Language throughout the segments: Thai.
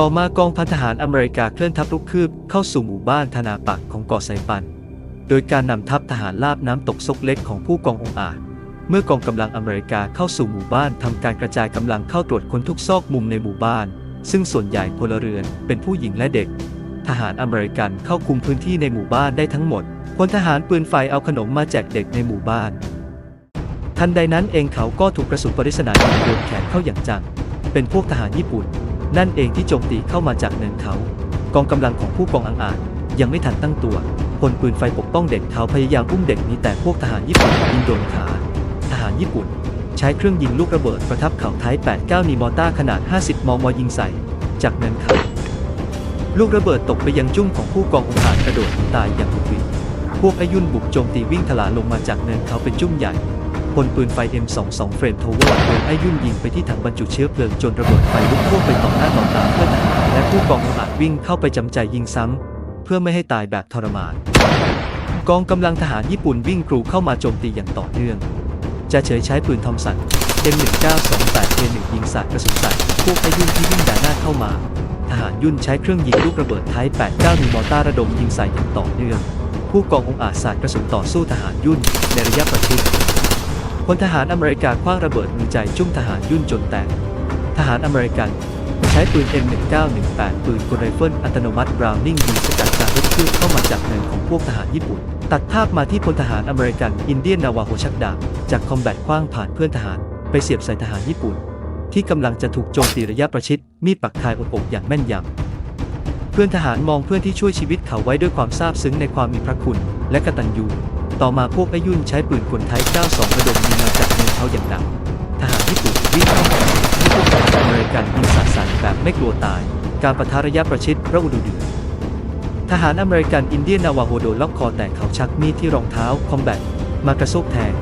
ต่อมากองพันทหารอเมริกาเคลื่อนทัพลุกคืบเข้าสู่หมู่บ้านธนาปักของเกาะไซปัน โดยการนำทัพทหารลาบน้ำตกซกเล็กของผู้กององอาจ เมื่อกองกำลังอเมริกาเข้าสู่หมู่บ้านทำการกระจายกำลังเข้าตรวจค้นทุกซอกมุมในหมู่บ้าน ซึ่งส่วนใหญ่พลเรือนเป็นผู้หญิงและเด็ก ทหารอเมริกันเข้าคุมพื้นที่ในหมู่บ้านได้ทั้งหมดพลทหารปืนไฟเอาขนมมาแจกเด็กในหมู่บ้าน ทันใดนั้นเองเขาก็ถูกกระสุนปริศนายิงโดนแขนเข้าอย่างจัง เป็นพวกทหารญี่ปุ่น นั่นเองที่โจมตีเข้ามาจากเนินเขา กองกำลังของผู้กองอังอาจยังไม่ทันตั้งตัวพลปืนไฟปกป้องเด็กเขาพยายามอุ้มเด็กนี้แต่พวกทหารญี่ปุ่นยิงโดนขา ทหารญี่ปุ่น ใช้เครื่องยิงลูกระเบิดประทับเขาท้าย 89นีมอต้าขนาด 50 มมยิงใส่ จากเนินเขา ลูกระเบิดตกไปยังจุ้งของผู้กององอาจกระโดดตายอย่างบุดหวิดพวกอายุนบุกโจมตีวิ่งถลาลงมาจากเนินเขาเป็นจุ้งใหญ่ พลปืนไฟ M22 เฟรมโทเวอร์โดนไอ้ยุ่นยิงไปที่ถังบรรจุเชื้อเพลิงจนระเบิดไฟลุกท่วมไปต่อหน้าต่อตาเพื่อนทหารและผู้กององอาจวิ่งเข้าไปจำใจยิงซ้ำ เพื่อไม่ให้ตายแบบทรมาน กองกำลังทหารญี่ปุ่นวิ่งกรูเข้ามาโจมตีอย่างต่อเนื่อง จะเฉยใช้ปืนทอมสัน M1928A1 ยิงสาดกระสุนใส่พวกไอ้ยุ่นที่วิ่งด่าหน้าเข้ามา ทหารยุ่นใช้เครื่องยิงลูกระเบิดไทป์89มิลมอต้าระดมยิงใส่อย่างต่อเนื่อง ผู้กององอาจสาดกระสุนต่อสู้ทหารยุ่นในระยะประชิด พลทหารอเมริกาคว้างระเบิดมือใจจุ้มทหารยุ่นจนแตก ทหารอเมริกันใช้ปืน M1918 ปืนกลไรเฟิลอัตโนมัติบราวนิงยิงสกัดการลุกคืบเข้ามาจากเนินของพวกทหารญี่ปุ่น ตัดภาพมาที่พลทหารอเมริกันอินเดียนนาวาโฮชักดาบจากคอมแบทคว้างผ่านเพื่อนทหาร ไปเสียบใส่ทหารญี่ปุ่น ที่กำลังจะถูกโจมตีระยะประชิดมีดปักคายอบอกอย่างแม่นยำเพื่อนทหารมองเพื่อนที่ช่วยชีวิตเขาไว้ด้วยความซาบซึ้งในความมีพระคุณและกตัญญู ต่อมาพวกไอายุ่นใช้ปืนกลไทย 92 ระดมยิงมาจากเนินเขาอย่างหนัก ทหารญี่ปุ่นวิ่งเข้ามาที่พวกทหารอเมริกันยิงสาดสายแบบไม่กลัวตาย การปะทะระยะประชิดพระอุดุเดือดทหารอเมริกันอินเดียนาวาโฮโดนล็อกคอแต่เขาชักมีดที่รองเท้าคอมแบทมากระโซกแทง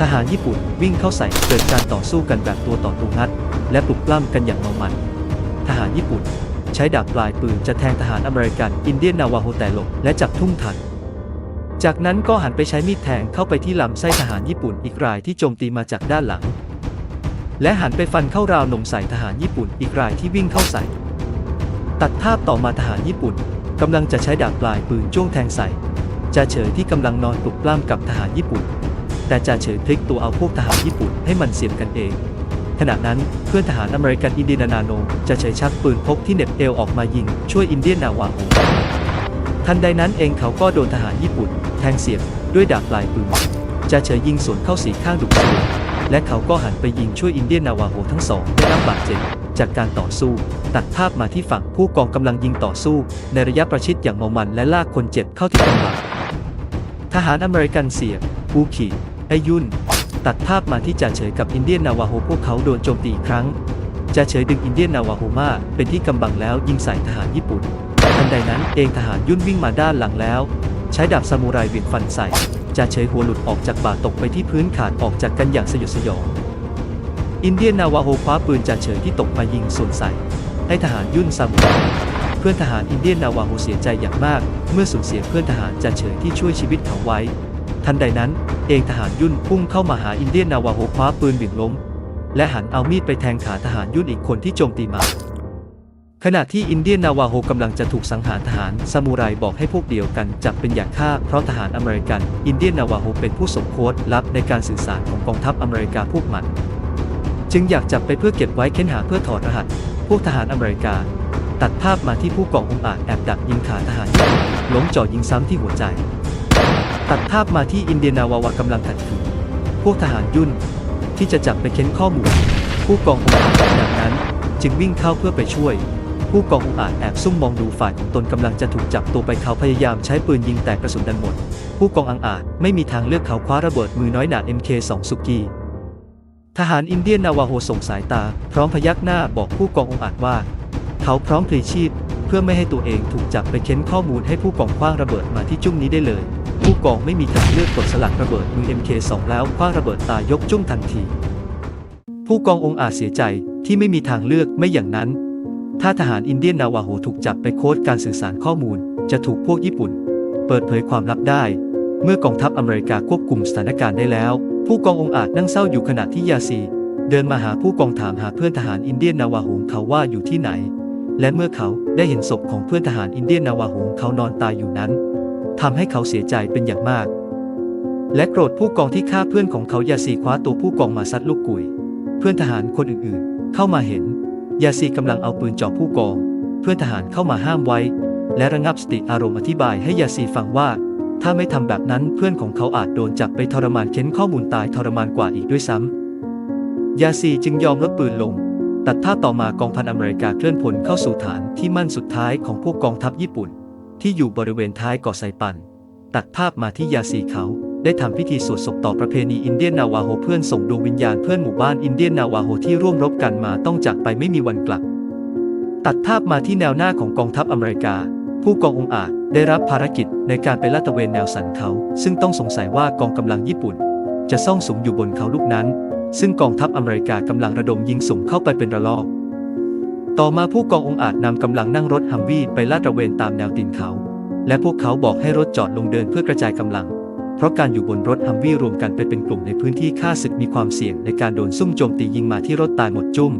ทหารญี่ปุ่นวิ่งเข้าใส่เกิดการต่อสู้กันแบบตัวต่อตัวงัด และปลุกปล้ำกันอย่างเมามัน ทหารญี่ปุ่น ใช้ดาบปลายปืนจะแทงทหารอเมริกันอินเดียนนาวาโฮแต่หลบและจับทุ่มทัน จากนั้นก็หันไปใช้มีดแทงเข้าไปที่ลำไส้ทหารญี่ปุ่นอีกรายที่โจมตีมาจากด้านหลัง และหันไปฟันเข้าราวนมใส่ทหารญี่ปุ่นอีกรายที่วิ่งเข้าใส่ ตัดภาพต่อมาทหารญี่ปุ่นกำลังจะใช้ดาบปลายปืนจ้วงแทงใส่จ่าเฉยที่กำลังนอนปลุกปล้ำกับทหารญี่ปุ่น แต่จ่าเฉยพลิกตัวเอาพวกทหารญี่ปุ่นให้มันเสียบกันเอง ขณะนั้นเพื่อนทหารอเมริกันอินเดียนานาโนจะเฉยชักปืนพกที่เหน็บเอวออกมายิงช่วยอินเดียนนาวาโฮ ทันใดนั้นเองเขาก็โดนทหารญี่ปุ่น แทงเสียบด้วยดาบปลายปืนจะเฉยยิงสวนเข้าสีข้างดุเดือดและเขาก็หันไปยิงช่วยอินเดียนนาวาโฮทั้งสองได้รับบาดเจ็บจากการต่อสู้ ตัดภาพมาที่ฝั่งผู้กองกำลังยิงต่อสู้ ในระยะประชิดอย่างเมามันและลากคนเจ็บเข้าที่กำลังทหารอเมริกันเสียบอูขีไอยุนตัดภาพมาที่จ่าเฉยกับอินเดียนนาวาโฮพวกเขาโดนโจมตีอีกครั้งจ่าเฉยดึงอินเดียนนาวาโฮมาเป็นที่กำบังแล้วยิงใส่ทหารญี่ปุ่น ทันใดนั้นเองทหารยุ่นวิ่งมาด้านหลังแล้ว ใช้ดาบซามูไรเวียงฟันใส่จ่าเฉยหัวหลุดออกจากบ่าตกไปที่พื้นขาดออกจากกันอย่างสยดสยอง อินเดียนนาวาโฮคว้าปืนจ่าเฉยที่ตกมายิงส่วนใส่ ให้ทหารยุ่นซามูไรเพื่อนทหารอินเดียนนาวาโฮเสียใจอย่างมาก เมื่อสูญเสียเพื่อนทหารจ่าเฉยที่ช่วยชีวิตเขาไว้ ทันใดนั้น เองทหารยุ่นพุ่งเข้ามาหาอินเดียนนาวาโฮคว้าปืนเหวี่ยงล้ม และหันเอามีดไปแทงขาทหารยุ่นอีกคนที่โจมตีมา ขณะที่อินเดียนนาวาโฮกำลังจะถูกสังหารทหารซามูไรบอกให้พวกเดียวกันจับเป็นอย่างฆ่าเพราะทหารอเมริกัน อินเดียนนาวาโฮเป็นผู้สมโคดลับในการสื่อสารของกองทัพอเมริกาพวกมัน จึงอยากจับไปเพื่อเก็บไว้เค้นหาเพื่อถอดรหัส พวกทหารอเมริกา ตัดภาพมาที่ผู้กององอาจแอบดักยิงขาทหารล้มจ่อยิงซ้ำที่หัวใจ ตัดภาพมาที่อินเดียนาวาวากำลังขัดขืนพวกทหารยุ่นที่จะจับไปเค้นข้อมูล ผู้กององอาจดังนั้น จึงวิ่งเข้าเพื่อไปช่วย ผู้กององอาจแอบซุ่มมองดูฝ่ายของตนกำลังจะถูกจับตัวไปเขาพยายามใช้ปืนยิงแต่กระสุนดันหมด ผู้กองอังอาจไม่มีทางเลือกเขาคว้าระเบิดมือน้อยหนา MK2 สุกีทหารอินเดียนนาวาโฮส่งสายตา พร้อมพยักหน้าบอกผู้กององอาจว่า เขาพร้อมพลีชีพ เพื่อไม่ให้ตัวเองถูกจับไปเค้นข้อมูลให้ผู้กองคว้างระเบิดมาที่จุ้งนี้ได้เลย ผู้กองไม่มีทางเลือกกดสลักระเบิดมือ MK2 แล้วคว้างระเบิดตายยกจุ้งทันที ผู้กององอาจเสียใจที่ไม่มีทางเลือกไม่อย่างนั้น ถ้าทหารอินเดียนนาวาโฮถูกจับไปโค้ดการสื่อสารข้อมูล จะถูกพวกญี่ปุ่น เปิดเผยความลับได้ เมื่อกองทัพอเมริกาควบคุมสถานการณ์ได้แล้ว ผู้กององอาจนั่งเศร้าอยู่ขณะที่ยาซี เดินมาหาผู้กองถามหาเพื่อนทหารอินเดียนนาวาโฮเขาว่าอยู่ที่ไหน และเมื่อเขาได้เห็นศพของเพื่อนทหารอินเดียนนาวาโฮเขานอนตายอยู่นั้นทำให้เขาเสียใจเป็นอย่างมาก และโกรธผู้กองที่ฆ่าเพื่อนของเขายาซีคว้าตัวผู้กองมาซัดลูกกุย เพื่อนทหารคนอื่นๆ เข้ามาเห็น ยาซีกำลังเอาปืนจ่อผู้กอง เพื่อนทหารเข้ามาห้ามไว้ และระงับสติอารมณ์อธิบายให้ยาซีฟังว่า ถ้าไม่ทำแบบนั้นเพื่อนของเขาอาจโดนจับไปทรมานเค้นข้อมูลตายทรมานกว่าอีกด้วยซ้ำยาซีจึงยอมลดปืนลง ตัดภาต่อมากองพันอเมริกาเคลื่อนพลเข้าสู่ฐานที่มั่นสุดท้ายของพวกกองทัพญี่ปุ่น ที่อยู่บริเวณท้ายเกาะไซปัน ตัดภาพมาที่ยาซีเขา ได้ทำพิธีสวดศพต่อประเพณีอินเดียนนาวาโฮเพื่อนส่งดวงวิญญาณเพื่อนหมู่บ้านอินเดียนนาวาโฮที่ร่วมรบกันมาต้องจากไปไม่มีวันกลับ ตัดภาพมาที่แนวหน้าของกองทัพอเมริกา ผู้กององอาจได้รับภารกิจในการไปลาดตระเวนแนวสันเขา ซึ่งต้องสงสัยว่ากองกำลังญี่ปุ่น จะซ่องสุมอยู่บนเขาลูกนั้น ซึ่งกองทัพอเมริกากำลังระดมยิงสุ่มเข้าไปเป็นระลอก ต่อมาผู้กององอาจนำกำลังนั่งรถฮัมวี่ไปลาดตระเวนตามแนวตีนเขา และพวกเขาบอกให้รถจอดลงเดินเพื่อกระจายกำลัง ราะการอยู่บนรถฮัมวี่รวมกันไปเป็นกลุ่มในพื้นที่ฆ่าศึกมีความเสี่ยงในการโดนซุ่มโจมตียิงมาที่รถตายหมดจุ้ม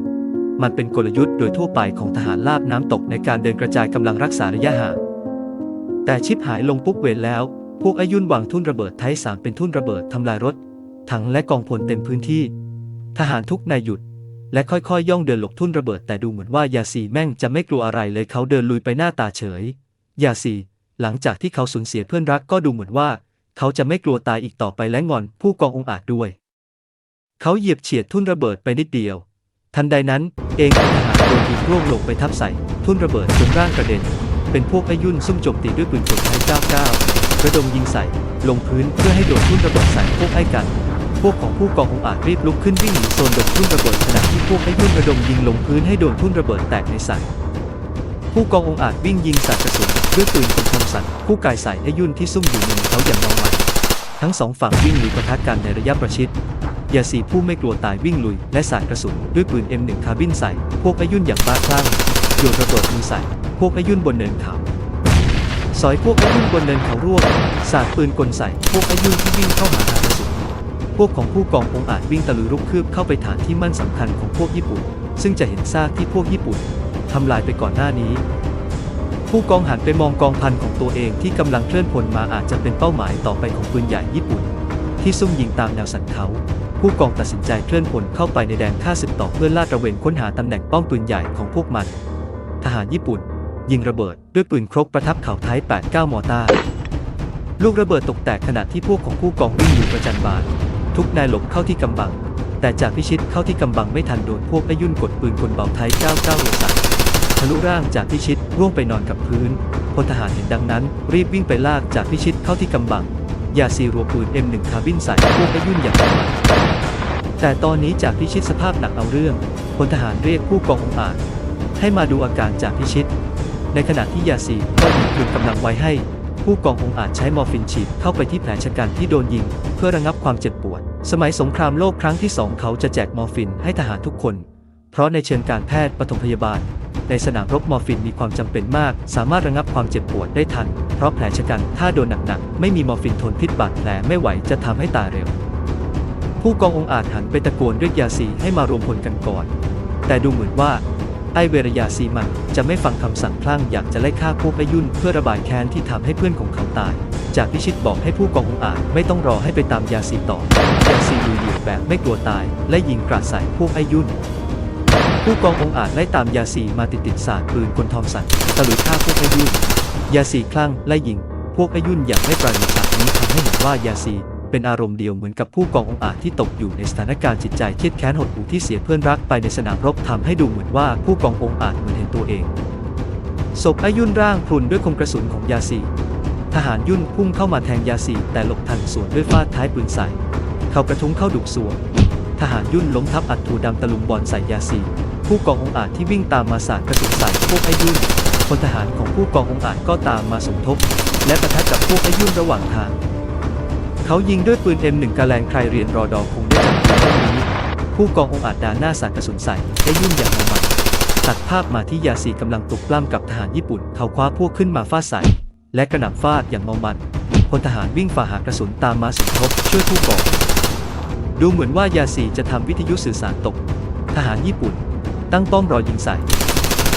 มันเป็นกลยุทธ์โดยทั่วไปของทหารลาบน้ำตกในการเดินกระจายกำลังรักษาระยะห่างแต่ชิปหายลงปุ๊บเวรแล้ว พวกอายุนวางทุ่นระเบิดไทยสามเป็นทุ่นระเบิดทำลายรถ ถังและกองพลเต็มพื้นที่ ทหารทุกนายหยุด และค่อยๆย่องเดินหลบทุ่นระเบิดแต่ดูเหมือนว่ายาซีแม่งจะไม่กลัวอะไรเลยเขาเดินลุยไปหน้าตาเฉย ยาซีหลังจากที่เขาสูญเสียเพื่อนรักก็ดูเหมือนว่า เขาจะไม่กลัวตายอีกต่อไปและงอนผู้กององอาจด้วย เขาเหยียบเฉียดทุ่นระเบิดไปนิดเดียว ทันใดนั้น เองทหารโดนยิงร่วงลงไปทับใส่ ทุ่นระเบิดจนร่างกระเด็น เป็นพวกไอยุ่นซุ่มโจมตีด้วยปืนกลไทย99ระดมยิงใส่ ลงพื้นเพื่อให้โดนทุ่นระเบิดใส่พวกไอ้กัน พวกของผู้กององอาจรีบลุกขึ้นวิ่งหนีโซนโดนทุ่นระเบิดขณะที่พวกไอยุ่นระดมยิงลงพื้นให้โดนทุ่นระเบิดแตกในใส่ ผู้กององอาจวิ่งยิงสาดกระสุนด้วยปืนคนทำสัตว์ผู้กายใส่ไอ้ยุ่นที่ซุ่มอยู่ในเขาอย่างเมามันทั้งสองฝั่งวิ่งลุยปะทะกันในระยะประชิดยาสีผู้ไม่กลัวตายวิ่งลุย และสาดกระสุนด้วยปืน M1 คาร์บินใส่ พวกไอายุ่นอย่างบ้าคลั่งโยนระเบิดยิงใส่ พวกไอายุ่นบนเนินเขาสอยพวกไอายุ่นบนเนินเขาร่วงสาดปืนกลใส่ พวกไอายุ่นที่วิ่งเข้าหาทากระสุนพวกของผู้กององอาจวิ่งตะลุยรุกคืบเข้าไปฐานที่มั่นสำคัญของพวกญี่ปุ่น ซึ่งจะเห็นซากที่พวกญี่ปุ่น ทำลายไปก่อนหน้านี้ ผู้กองหันไปมองกองพันของตัวเองที่กำลังเคลื่อนพลมาอาจจะเป็นเป้าหมายต่อไปของปืนใหญ่ญี่ปุ่น ที่ซุ่มยิงตามแนวสันเขาผู้กองตัดสินใจเคลื่อนพลเข้าไปในแดนฆ่าศึกต่อเพื่อลาดตระเวนค้นหาตำแหน่งป้อมปืนใหญ่ของพวกมัน ทหารญี่ปุ่น ยิงระเบิดด้วยปืนครกประทับเข่าท้าย 89 มอต้าลูกระเบิดตกแตกขณะที่พวกของผู้กองวิ่งอยู่ประจันบาน ทุกนายหลบเข้าที่กำบัง แต่จากพิชิตเข้าที่กำบังไม่ทันโดนพวกไอยุ่นกดปืนกลเบาไทย 99โรสันทะลุร่างจากพิชิตร่วงไปนอนกับพื้นพลทหารเห็นดังนั้น รีบวิ่งไปลากจากพิชิตเข้าที่กำบังยาซีรัวปืน M1 คาบินใส่พวกไอ้ยุ่นอย่างประมาทแต่ตอนนี้จากพิชิตสภาพหนักเอาเรื่องพลทหารเรียกผู้กององอาจให้มาดูอาการจากพิชิต ในขณะที่ยาซีก็หยุดคืนกำลังไว้ให้ ผู้กององอาจใช้มอร์ฟินฉีดเข้าไปที่แผลชะกันที่โดนยิง เพื่อระงับความเจ็บปวด สมัยสงครามโลกครั้งที่สองเขาจะแจกมอร์ฟินให้ทหารทุกคน เพราะในเชิงการแพทย์ปฐมพยาบาล ในสนามรบมอร์ฟินมีความจำเป็นมาก สามารถระงับความเจ็บปวดได้ทัน เพราะแผลชะกันถ้าโดนหนักๆ ไม่มีมอร์ฟินทนพิษบาดแผลไม่ไหวจะทำให้ตายเร็ว ผู้กององอาจหันไปตะโกนเรียกยาซีให้มารวมพลกันก่อน แต่ดูเหมือนว่าไอเวรยาซีมันจะไม่ฟังคำสั่งพลั่งอยากจะไล่ฆ่าพวกไอยุ่นเพื่อระบายแค้นที่ทำให้เพื่อนของเขาตาย จากพิชิตบอกให้ผู้กององอาจไม่ต้องรอให้ไปตามยาซีต่อ ยาซีลุยเหยียบแบบไม่กลัวตาย และยิงกราดใส่พวกไอยุ่น ผู้กององอาจไล่ตามยาซีมาติดติดสาดปืนคนทอมสันตะลุยฆ่าพวกไอยุ่น ยาซีคลั่งไล่ยิง พวกไอยุ่นอย่างไม่ปราณีฉากนี้ทำให้เห็นว่ายาซีเป็นอารมณ์เดียวเหมือนกับผู้กององอาจที่ตกอยู่ในสถานการณ์จิตใจเครียดแค้นหดหู่ที่เสียเพื่อนรักไปในสนามรบทำให้ดูเหมือนว่าผู้กององอาจเหมือนเห็นตัวเองศพไอยุ่นร่างพรุนด้วยคมกระสุนของยาซีทหารยุ่นพุ่งเข้ามาแทงยาซีแต่หลบทันสวนด้วยฟาดท้ายปืนใส่ เขากระทุ้งเข้าดุกสวนทหารยุ่นล้มทับอัดถูดำตะลุมบอลใส่ยาซี ผู้กององอาจที่วิ่งตามมาสาดกระสุนใส่พวกไอยุ่นพลทหารของผู้กององอาจก็ตามมาสมทบ และปะทะกับพวกไอยุ่นระหว่างทาง เขายิงด้วยปืน M1 กระแลงใครเรียนรอดอคงได้จับเรื่นี้ ผู้กององอาจดาหน้าสาดกระสุนใส่ได้ยุ่นอย่างมาทตัดภาพมาที่ยาซีกำลังตกปล้ำกับทหารญี่ปุ่นเขาคว้าพวกขึ้นมาฟาดใส่และกระหน่ำฟาดอย่างเมามันพลทหารวิ่งฝ่าหากระสุนตามมาสมทบช่วยผู้กองดูเหมือนว่ายาซีจะทำวิทยุสื่อสารตก ทหารญี่ปุ่น ตั้งป้อมรอยิงใส่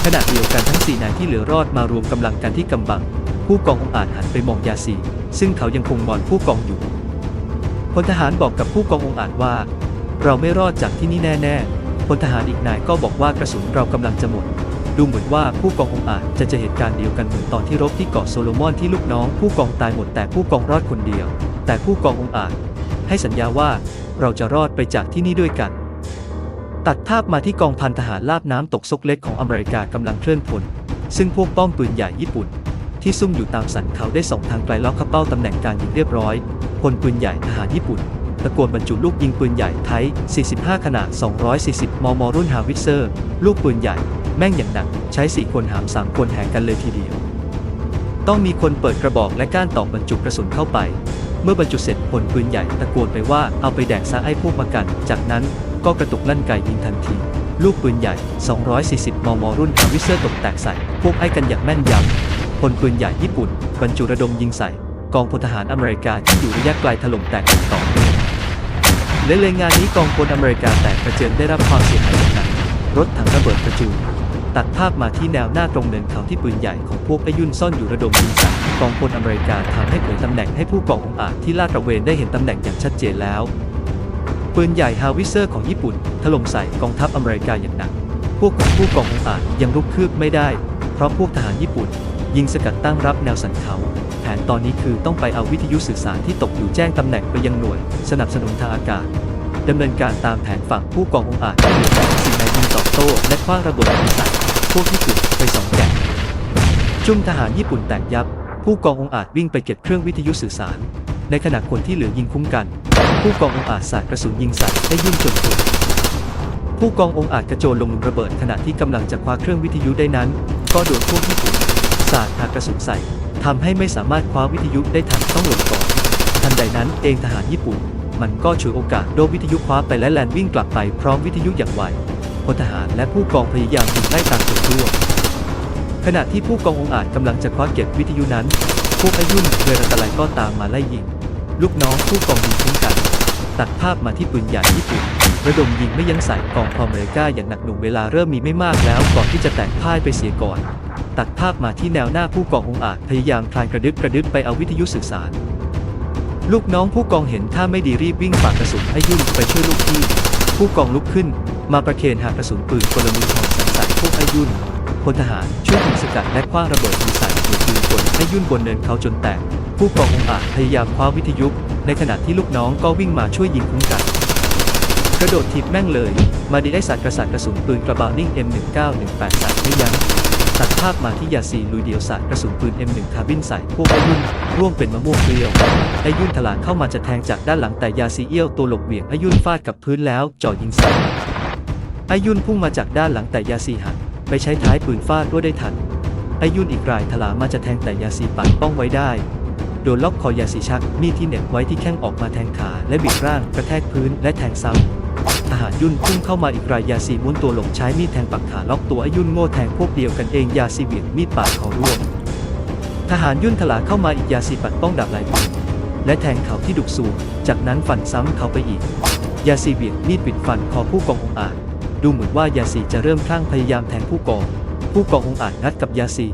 ขณะเดียวกันทั้งสี่นายที่เหลือรอดมารวมกำลังกันที่กำบัง ผู้กององอาจหันไปมองยาซี ซึ่งเขายังคงมอนผู้กองอยู่พลทหารบอกกับผู้กององอาจว่า เราไม่รอดจากที่นี่แน่ๆพลทหารอีกนายก็บอกว่ากระสุนเรากำลังจะหมดดูเหมือนว่าผู้กององอาจจะเจอเหตุการณ์เดียวกันเหมือนตอนที่รบที่เกาะโซโลมอนที่ลูกน้องผู้กองตายหมดแต่ผู้กองรอดคนเดียว แต่ผู้กององอาจให้สัญญาว่าเราจะรอดไปจากที่นี่ด้วยกัน ตัดภาพมาที่กองพันทหารลาบน้ำตกซกเล็กของอเมริกากำลังเคลื่อนพล ซึ่งพวกป้อมปืนใหญ่ญี่ปุ่น ที่ซุ่มอยู่ตามสันเขาได้ส่งทางไกลล็อกเข้าเป้าตำแหน่งการยิงเรียบร้อยพลปืนใหญ่ทหารญี่ปุ่น ตะโกนบรรจุลูกยิงปืนใหญ่ไทย 45 ขนาด 240 มม รุ่นฮาวิเซอร์ ลูกปืนใหญ่ แม่งอย่างหนัก ใช้ 4 คนหาม 3 คนแหงกันเลยทีเดียว ต้องมีคนเปิดกระบอกและก้านตอกบรรจุกระสุนเข้าไป เมื่อบรรจุเสร็จพลปืนใหญ่ตะโกนไปว่าเอาไปแดกซะไอ้พวกมากัน จากนั้น ก็กระตุกลั่นไกยิงทันที ลูกปืนใหญ่ 240 มม รุ่นฮาวิเซอร์ตกแตกใส่ พวกไอ้กันอย่างแม่นยำพลปืนใหญ่ญี่ปุ่น บรรจุระดมยิงใส่ กองพลทหารอเมริกาที่อยู่ระยะไกลถล่มแตกต่อเนื่องและเลยงานนี้กองพลอเมริกาแตกกระเจิงได้รับความเสียหายอย่างหนักรถถังระเบิดกระจุยตัดภาพมาที่แนวหน้าตรงเนินเขาที่ปืนใหญ่ของพวกไอ้ยุ่นซ่อนอยู่ระดมยิงใส่กองพลอเมริกาทำให้เผยตำแหน่งให้ผู้กององอาจที่ลาดตระเวนได้เห็นตำแหน่งอย่างชัดเจนแล้ว ปืนใหญ่ฮาวิเซอร์ของญี่ปุ่น ถล่มใส่กองทัพอเมริกาอย่างหนัก พวกผู้กององอาจยังรุกคืบไม่ได้ เพราะพวกทหารญี่ปุ่น ยิงสกัดตั้งรับแนวสันเขา แผนตอนนี้คือต้องไปเอาวิทยุสื่อสารที่ตกอยู่แจ้งตำแหน่งไปยังหน่วย สนับสนุนทางอากาศดำเนินการตามแผนฝั่งผู้กององอาจที่เหลือแต่สิ่งในยิงตอบโต้และคว้างระเบิดยิงใส่พวกญี่ปุ่นไปสองแก่จุ่มทหารญี่ปุ่นแตกยับ ผู้กององอาจวิ่งไปเก็บเครื่องวิทยุสื่อสาร ในขณะคนที่เหลือยิงคุ้มกัน ผู้กององอาจสาดกระสุนยิงใส่ได้ยิ่งจนสุดผู้กององอาจกระโจนลงหลุมระเบิดขณะที่กำลังจะคว้าเครื่องวิทยุได้นั้น ก็โดนพวกญี่ปุ่นสาดหากระสุนใส่ทำให้ไม่สามารถคว้าวิทยุได้ทันต้องหลบก่อนทันใดนั้นเองทหารญี่ปุ่น มันก็ฉวยโอกาสโดนวิทยุคว้าไปและแลนวิ่งกลับไปพร้อมวิทยุอย่างไวพลทหารและผู้กองพยายามยิงไล่ตามตัวร่วขณะที่ผู้กององอาจกำลังจะคว้าเก็บวิทยุนั้น พวกอายุ่นเรือรัตะไลก็ตามมาไล่ยิง ลูกน้องผู้กองยิงคุ้มกัน ตัดภาพมาที่ปืนใหญ่ญี่ปุ่นระดมยิงไม่ยั้งใส่กองพอเมริกาอย่างหนักหน่วงเวลาเริ่มมีไม่มากแล้วก่อนที่จะแตกพ่ายไปเสียก่อน ตัดภาพมาที่แนวหน้าผู้กององอาจพยายามคลานกระดึบกระดึบไปเอาวิทยุสื่อสาร ลูกน้องผู้กองเห็นท่าไม่ดีรีบวิ่งฝากกระสุนให้ยุ่นไปช่วยลูกพี่ ผู้กองลุกขึ้น มาประเคนหากระสุนปืนกลมือของสันใส่พวกไอายุ่นพลทหารช่วยยิงสกัดและคว้างระเบิดยิงใส่หัวปืนกลให้ยุ่นบนเนินเขาจนแตก ผู้กององอาจพยายามคว้าวิทยุ ในขณะที่ลูกน้องก็วิ่งมาช่วยยิงคุ้มกัน กระโดดถีบแม่งเลย มาดีได้สัตว์กระสัดกระสุนปืนกระบอกนิ่ง M1918 ใส่ไม่ยั้งตัดภาพมาที่ยาซีลุยเดียวสัตว์กระสุนปืน M1 คาบินใส่พวกไอายุ่นร่วมเป็นมะม่วงเปรี้ยวไอายุ่นถลาเข้ามาจะแทงจากด้านหลังแต่ยาซีเอี้ยวตัวหลบเบี่ยงไอายุ่นฟาดกับพื้นแล้วจ่อยิงใส่ไอายุ่นพุ่งมาจากด้านหลังแต่ยาซีหักไปใช้ท้ายปืนฟาดด้วยได้ทันไอายุ่นอีกรายถลามาจะแทงแต่ยาซีปัดป้องไว้ได้ โดนล็อกคอยาสีชัก มีดที่เหน็บไว้ที่แข้งออกมาแทงขา และบิดร่างกระแทกพื้นและแทงซ้ำทหารยุ่นพุ่งเข้ามาอีกรายยาสีม้วนตัวหลงใช้มีดแทงปักขาล็อกตัวอ้ยุ่นโง่แทงพวกเดียวกันเองยาสีเบียดมีดปาดคอร่วงทหารยุ่นถลาเข้ามาอีกยาสีปัดป้องดับไหลปืนและแทงเขาที่ดุกสูงจากนั้นฟันซ้ำเขาไปอีก ยาสีเบียดมีดปิดฟันคอผู้กององอาจ ดูเหมือนว่ายาสีจะเริ่มคลั่งพยายามแทงผู้กอง ผู้กององอาจงัดกับยาสี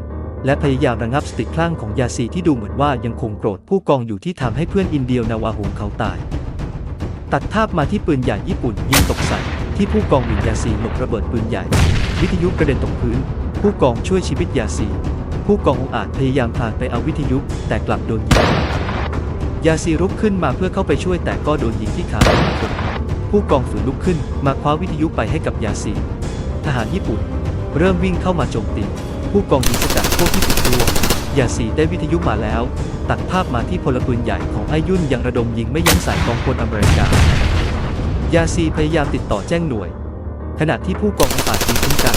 และพยายามระงับสติคลั่งของยาซีที่ดูเหมือนว่ายังคงโกรธผู้กองอยู่ที่ทำให้เพื่อนอินเดียนาวาหงเขาตาย ตัดภาพมาที่ปืนใหญ่ญี่ปุ่นยิงตกใส่ที่ผู้กองวินยาซีหลบระเบิดปืนใหญ่ วิทยุกระเด็นตกพื้น ผู้กองช่วยชีวิตยาซีผู้กององอาจพยายามพลานไปเอาวิทยุแต่กลับโดนยิงยาซีรุกขึ้นมาเพื่อเข้าไปช่วยแต่ก็โดนยิงที่ขาผู้กองฝืนลุกขึ้นมาคว้าวิทยุไปให้กับยาซีทหารญี่ปุ่น เริ่มวิ่งเข้ามาโจมตีผู้กองยิงสกัด วกที่ถูกร่วยาสีได้วิทยุมาแล้ว ตัดภาพมาที่พลปืนใหญ่ของไอยุ่นยังระดมยิงไม่ยั้งใส่กองพลอเมริกายาซีพยายามติดต่อแจ้งหน่วย ขณะที่ผู้กององอาจยิงคุ้มกัน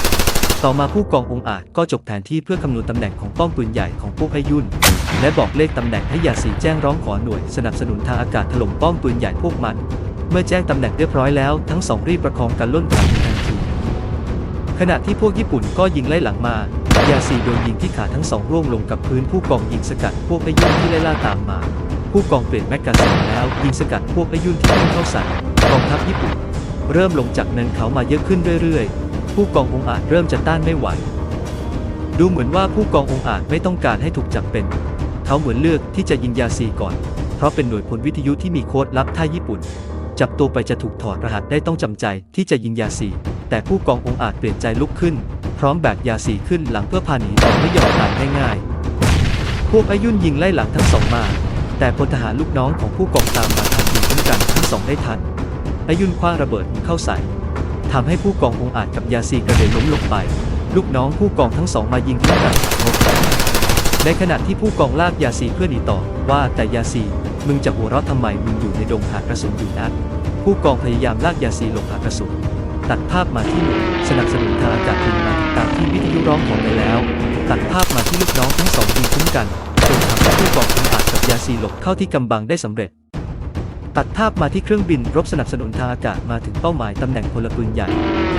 ต่อมาผู้กององอาจก็จบแผนที่เพื่อคำนวณตำแหน่งของป้อมปืนใหญ่ของพวกไอยุ่น และบอกเลขตำแหน่งให้ยาสีแจ้งร้องขอหน่วย สนับสนุนทางอากาศถล่มป้อมปืนใหญ่พวกมัน เมื่อแจ้งตำแหน่งเรียบร้อยแล้วทั้งสองรีบประคองกันล่นผ่านทันทีขณะที่พวกญี่ปุ่นก็ยิงไล่หลังมา ยาซีโดนยิงที่ขาทั้งสองร่วงลงกับพื้นผู้กองยิงสกัดพวกไอยุ่นที่ไล่ล่าตามมา ผู้กองเปลี่ยนแมกกาซีนแล้วยิงสกัดพวกไอยุ่นที่วิ่งเข้าใส่กองทัพญี่ปุ่น เริ่มลงจากเนินเขามาเยอะขึ้นเรื่อยๆ ผู้กององอาจเริ่มจะต้านไม่ไหว ดูเหมือนว่าผู้กององอาจไม่ต้องการให้ถูกจับเป็น เขาเหมือนเลือกที่จะยิงยาซีก่อน เพราะเป็นหน่วยพลวิทยุที่มีโค้ดลับถ้าญี่ปุ่น จับตัวไปจะถูกถอดรหัสได้ต้องจำใจที่จะยิงยาซีแต่ผู้กององอาจเปลี่ยนใจลุกขึ้น ร้อมแบกยาซีขึ้นหลังเพื่อพาหนีแต่ไม่ยอมตายง่ายๆ พวกอายุ่นยิงไล่หลังทั้งสองมา แต่พลทหารลูกน้องของผู้กองตามมาทันยิงคุ้มกันทั้งสองได้ทันอายุนคว้างระเบิดเข้าใส่ทำให้ผู้กององอาจกับยาซีกระเด็นล้มลงไป ลูกน้องผู้กองทั้งสองมายิงขึ้นกันหมดในขณะที่ผู้กองลากยาซีเพื่อหนีต่อว่าแต่ยาซีมึงจะหัวเราะทำไมมึงอยู่ในดงหากระสุนอยู่นะผู้กองพยายามลากยาซีลงหากระสุน ตัดภาพมาที่หน่วยสนับสนุนทางอากาศบินมาตามที่วิทยุร้องขอไปแล้ว ตัดภาพมาที่ลูกน้องทั้งสองยิงคุ้มกันจนทำให้ผู้กององอาจกับยาซีหลบเข้าที่กำบังได้สำเร็จ ตัดภาพมาที่เครื่องบินรบสนับสนุนทางอากาศมาถึงเป้าหมายตำแหน่งพลปืนใหญ่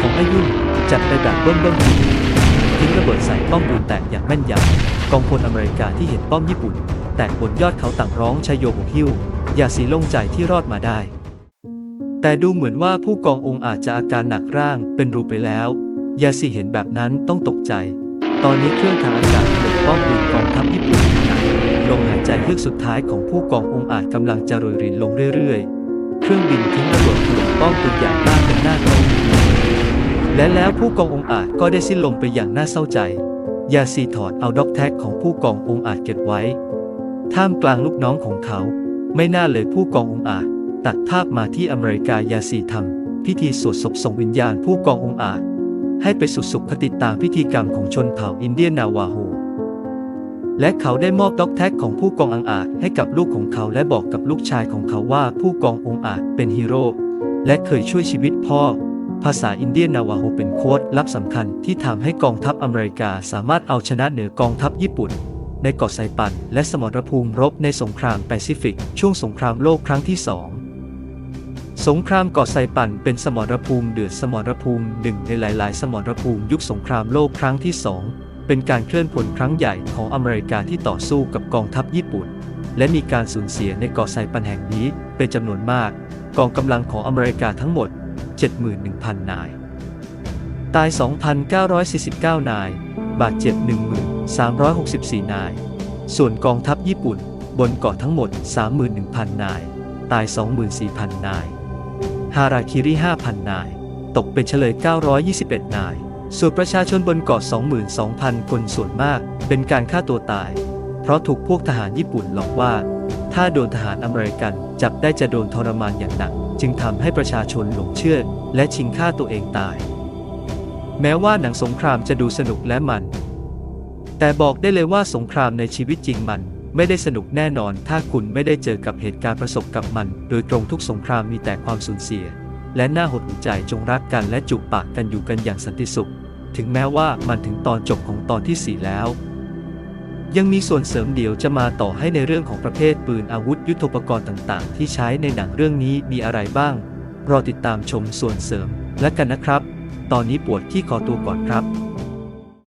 ของอายุนจัดไปแบบเบิ้มเบิ้มทีทิ้งระเบิดใส่ป้อมปืนแตกอย่างแม่นยำกองพลอเมริกาที่เห็นป้อมญี่ปุ่น แตกบนยอดเขาต่างร้องชัยโยหกหิ้วยาสีโล่งใจที่รอดมาได้ แต่ดูเหมือนว่าผู้กององค์อาจจะอาการหนักร่างเป็นรูไปแล้ว ยาสีเห็นแบบนั้นต้องตกใจ ตอนนี้เครื่องทางอากาศถล่มป้อมปืนกองทัพญี่ปุ่นหนักลมหายใจเฮือกสุดท้ายของผู้กององอาจกำลังจะโรยรินลงเรื่อยๆ เครื่องบินทิ้งระเบิดถล่มป้อมปืนใหญ่มากเป็นหน้ากองและแล้วผู้กององอาจก็ได้สิ้นลมไปอย่างน่าเศร้าใจ ยาซีถอดเอาด็อกแท็กของผู้กององอาจเก็บไว้ ท่ามกลางลูกน้องของเขา ไม่น่าเลยผู้กององอาจ ตัดภาพมาที่อเมริกายาซีทำพิธีสวดศพส่งวิญญาณผู้กององอาจ ให้ไปสู่สุขคติตามพิธีกรรมของชนเผ่าอินเดียนาวาโฮและเขาได้มอบด็อกแท็กของผู้กององอาจให้กับลูกของเขาและบอกกับลูกชายของเขาว่าผู้กององอาจเป็นฮีโร่และเคยช่วยชีวิตพ่อ ภาษาอินเดียนาวาโฮเป็นโค้ดลับสำคัญที่ทำให้กองทัพอเมริกาสามารถเอาชนะเหนือกองทัพญี่ปุ่น ในเกาะไซปัน และสมรภูมิรบในสงครามแปซิฟิก ช่วงสงครามโลกครั้งที่สอง สงครามเกาะไซปันเป็นสมรภูมิเดือดสมรภูมิหนึ่งในหลาย ๆ สมรภูมิยุคสงครามโลกครั้งที่สองเป็นการเคลื่อนพลครั้งใหญ่ของอเมริกาที่ต่อสู้กับกองทัพญี่ปุ่น และมีการสูญเสียในเกาะไซปันแห่งนี้เป็นจำนวนมาก กองกำลังของอเมริกาทั้งหมด 71,000 นาย ตาย 2,949 นาย บาดเจ็บ 1,364 นาย ส่วนกองทัพญี่ปุ่น บนเกาะทั้งหมด 31,000 นาย ตาย 24,000 นาย ฮาราคิริ 5,000 นาย ตกเป็นเฉลย 921 นาย ส่วนประชาชนบนเกาะ 22,000 คนส่วนมาก เป็นการฆ่าตัวตาย เพราะถูกพวกทหารญี่ปุ่นหลอกว่า ถ้าโดนทหารอเมริกันจับได้จะโดนทรมานอย่างหนัก จึงทำให้ประชาชนหลงเชื่อ และชิงฆ่าตัวเองตาย แม้ว่าหนังสงครามจะดูสนุกและมัน แต่บอกได้เลยว่าสงครามในชีวิตจริงมัน ไม่ได้สนุกแน่นอน ถ้าคุณไม่ได้เจอกับเหตุการณ์ประสบกับมัน โดยตรงทุกสงครามมีแต่ความสูญเสีย และน่าหดหู่ใจจงรักกันและจูบปากกันอยู่กันอย่างสันติสุข ถึงแม้ว่ามันถึงตอนจบของตอนที่ 4 แล้ว ยังมีส่วนเสริมเดี๋ยวจะมาต่อให้ในเรื่องของประเภทปืนอาวุธยุทโธปกรณ์ต่างๆ ที่ใช้ในหนังเรื่องนี้มีอะไรบ้าง รอติดตามชมส่วนเสริมและกันนะครับ ตอนนี้ปวดที่คอตัวก่อนครับ